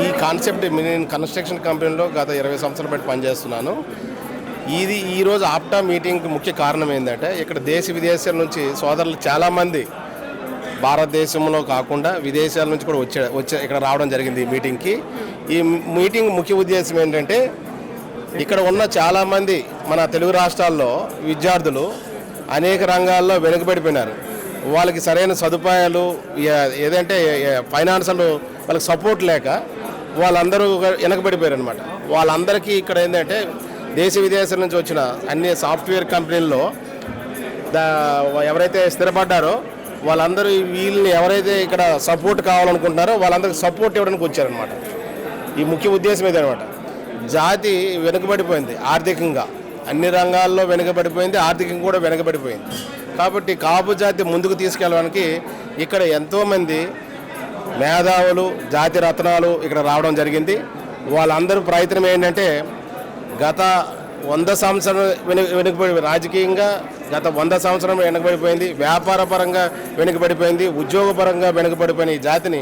ఈ కాన్సెప్ట్ నేను కన్స్ట్రక్షన్ కంపెనీలో గత ఇరవై సంవత్సరాలు బట్టి పనిచేస్తున్నాను. ఇది ఈరోజు ఆప్టా మీటింగ్కి ముఖ్య కారణం ఏంటంటే ఇక్కడ దేశ విదేశాల నుంచి సోదరులు చాలామంది భారతదేశంలో కాకుండా విదేశాల నుంచి కూడా వచ్చే వచ్చే ఇక్కడ రావడం జరిగింది ఈ మీటింగ్కి ఈ మీటింగ్ ముఖ్య ఉద్దేశం ఏంటంటే ఇక్కడ ఉన్న చాలామంది మన తెలుగు రాష్ట్రాల్లో విద్యార్థులు అనేక రంగాల్లో వెనుకబడిపోయినారు. వాళ్ళకి సరైన సదుపాయాలు ఏదంటే ఫైనాన్షియల్ వాళ్ళకి సపోర్ట్ లేక వాళ్ళందరూ వెనకబడిపోయారు అనమాట వాళ్ళందరికీ ఇక్కడ ఏంటంటే దేశ విదేశాల నుంచి వచ్చిన అన్ని సాఫ్ట్వేర్ కంపెనీల్లో దా ఎవరైతే స్థిరపడ్డారో వాళ్ళందరూ వీళ్ళని ఎవరైతే ఇక్కడ సపోర్ట్ కావాలనుకుంటున్నారో వాళ్ళందరికీ సపోర్ట్ ఇవ్వడానికి వచ్చారనమాట ఈ ముఖ్య ఉద్దేశం ఇదనమాట జాతి వెనుకబడిపోయింది ఆర్థికంగా. అన్ని రంగాల్లో వెనుకబడిపోయింది ఆర్థికంగా కూడా వెనుకబడిపోయింది. కాబట్టి కాపు జాతి ముందుకు తీసుకెళ్ళడానికి ఇక్కడ ఎంతోమంది మేధావులు జాతి రత్నాలు ఇక్కడ రావడం జరిగింది. వాళ్ళందరూ ప్రయత్నం ఏంటంటే గత వంద సంవత్సరం వెనుక వెనుకబడి రాజకీయంగా గత వంద సంవత్సరం వెనుకబడిపోయింది. వ్యాపార పరంగా వెనుకబడిపోయింది. ఉద్యోగపరంగా వెనుకబడిపోయిన ఈ జాతిని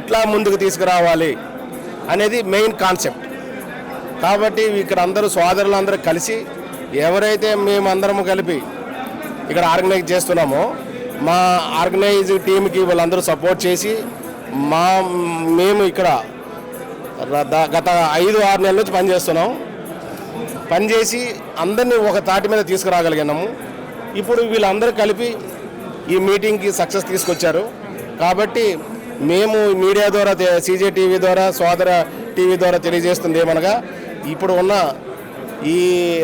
ఇట్లా ముందుకు తీసుకురావాలి అనేది మెయిన్ కాన్సెప్ట్. కాబట్టి ఇక్కడ అందరూ సోదరులందరూ కలిసి ఎవరైతే మేమందరం కలిపి ఇక్కడ ఆర్గనైజ్ చేస్తున్నాము. మా ఆర్గనైజ్ టీంకి వాళ్ళందరూ సపోర్ట్ చేసి మా మేము ఇక్కడ గత ఐదు ఆరు నెలల నుంచి పనిచేస్తున్నాం పనిచేసి అందరినీ ఒక తాటి మీద తీసుకురాగలిగినాము ఇప్పుడు వీళ్ళందరూ కలిపి ఈ మీటింగ్కి సక్సెస్ తీసుకొచ్చారు. కాబట్టి మేము మీడియా ద్వారా సీజే టీవీ ద్వారా సోదర టీవీ ద్వారా తెలియజేస్తుంది ఏమనగా ఇప్పుడు ఉన్న ఈ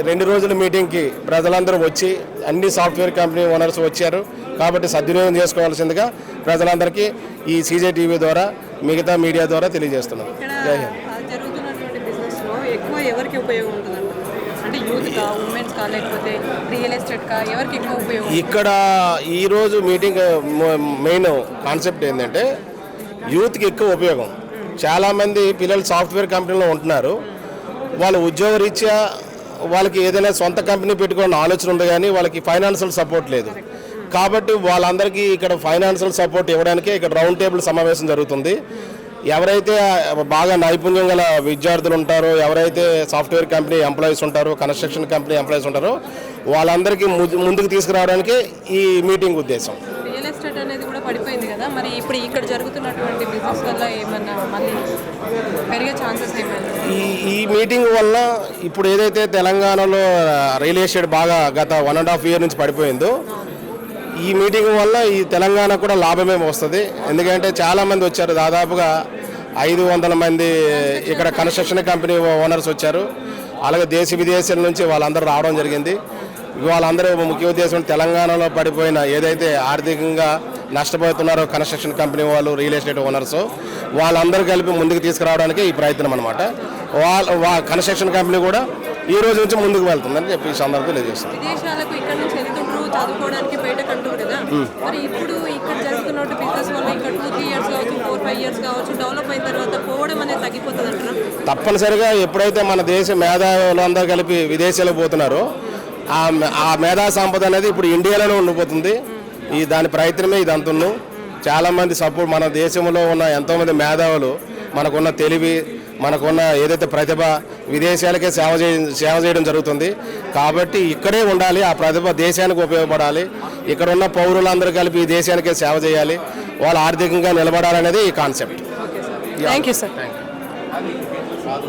రెండు రోజుల మీటింగ్కి ప్రజలందరూ వచ్చి అన్ని సాఫ్ట్వేర్ కంపెనీ ఓనర్స్ వచ్చారు కాబట్టి సద్వినియోగం చేసుకోవాల్సిందిగా ప్రజలందరికీ ఈ సీజే టీవీ ద్వారా మిగతా మీడియా ద్వారా తెలియజేస్తున్నాం. ఇక్కడ జై హింద్. ఇక్కడ ఈరోజు మీటింగ్ మెయిన్ కాన్సెప్ట్ ఏంటంటే యూత్కి ఎక్కువ ఉపయోగం. చాలామంది పిల్లలు సాఫ్ట్వేర్ కంపెనీలో ఉంటున్నారు. వాళ్ళు ఉద్యోగ రీత్యా వాళ్ళకి ఏదైనా సొంత కంపెనీ పెట్టుకోవాలని ఆలోచన ఉంది కానీ వాళ్ళకి ఫైనాన్షియల్ సపోర్ట్ లేదు. కాబట్టి వాళ్ళందరికీ ఇక్కడ ఫైనాన్షియల్ సపోర్ట్ ఇవ్వడానికే ఇక్కడ రౌండ్ టేబుల్ సమావేశం జరుగుతుంది. ఎవరైతే బాగా నైపుణ్యం గల విద్యార్థులు ఉంటారో ఎవరైతే సాఫ్ట్వేర్ కంపెనీ ఎంప్లాయీస్ ఉంటారో కన్స్ట్రక్షన్ కంపెనీ ఎంప్లాయీస్ ఉంటారో వాళ్ళందరికీ ముందుకు తీసుకురావడానికి ఈ మీటింగ్ ఉద్దేశం. కదా? మరి ఇప్పుడు ఇక్కడ జరుగుతున్నటువంటి బిజినెస్ వల్ల ఏమన్నా మళ్ళీ పెరిగే ఛాన్సెస్ ఏమైనా ఈ ఈ మీటింగ్ వల్ల ఇప్పుడు ఏదైతే తెలంగాణలో రియల్ ఎస్టేట్ బాగా గత వన్ అండ్ హాఫ్ ఇయర్ నుంచి పడిపోయిందో ఈ మీటింగ్ వల్ల ఈ తెలంగాణ కూడా లాభమే వస్తుంది. ఎందుకంటే చాలామంది వచ్చారు. దాదాపుగా ఐదు వందల మంది ఇక్కడ కన్స్ట్రక్షన్ కంపెనీ ఓనర్స్ వచ్చారు. అలాగే దేశ విదేశాల నుంచి వాళ్ళందరూ రావడం జరిగింది. వాళ్ళందరూ ముఖ్య ఉద్దేశం తెలంగాణలో పడిపోయిన ఏదైతే ఆర్థికంగా నష్టపోతున్నారో కన్స్ట్రక్షన్ కంపెనీ వాళ్ళు రియల్ ఎస్టేట్ ఓనర్స్. వాళ్ళందరూ కలిపి ముందుకు తీసుకురావడానికి ఈ ప్రయత్నం అనమాట వాళ్ళ వా కన్స్ట్రక్షన్ కంపెనీ కూడా ఈ రోజు నుంచి ముందుకు వెళ్తుందని చెప్పి ఈ సందర్భంగా తెలియజేస్తుంది విదేశాలకు ఇక్కడ నుంచి వెళ్తుండ్రు చదువుకోవడానికి బయట కంటారు కదా. మరి ఇప్పుడు ఇక్కడ జరుగుతున్న బిజినెస్ వల్ల ఇంకా టూ త్రీ ఇయర్స్ కావచ్చు ఫోర్ ఫైవ్ ఇయర్స్ కావచ్చు డెవలప్ అయిన తర్వాత పోవడం అనేది తగ్గిపోతుంది అంటారా? తప్పనిసరిగా ఎప్పుడైతే మన దేశ మేధావులందరూ కలిపి విదేశాలకు పోతున్నారో ఆ మేధా సంపద అనేది ఇప్పుడు ఇండియాలోనే ఉండిపోతుంది. ఈ దాని ప్రయత్నమే ఇది అంటున్నాం చాలామంది సపోర్ట్ మన దేశంలో ఉన్న ఎంతోమంది మేధావులు మనకున్న తెలివి మనకున్న ఏదైతే ప్రతిభ విదేశాలకే సేవ చేయ సేవ చేయడం జరుగుతుంది. కాబట్టి ఇక్కడే ఉండాలి ఆ ప్రతిభ దేశానికి ఉపయోగపడాలి. ఇక్కడ ఉన్న పౌరులందరూ కలిపి ఈ దేశానికే సేవ చేయాలి. వాళ్ళు ఆర్థికంగా నిలబడాలనేది ఈ కాన్సెప్ట్. Thank you sir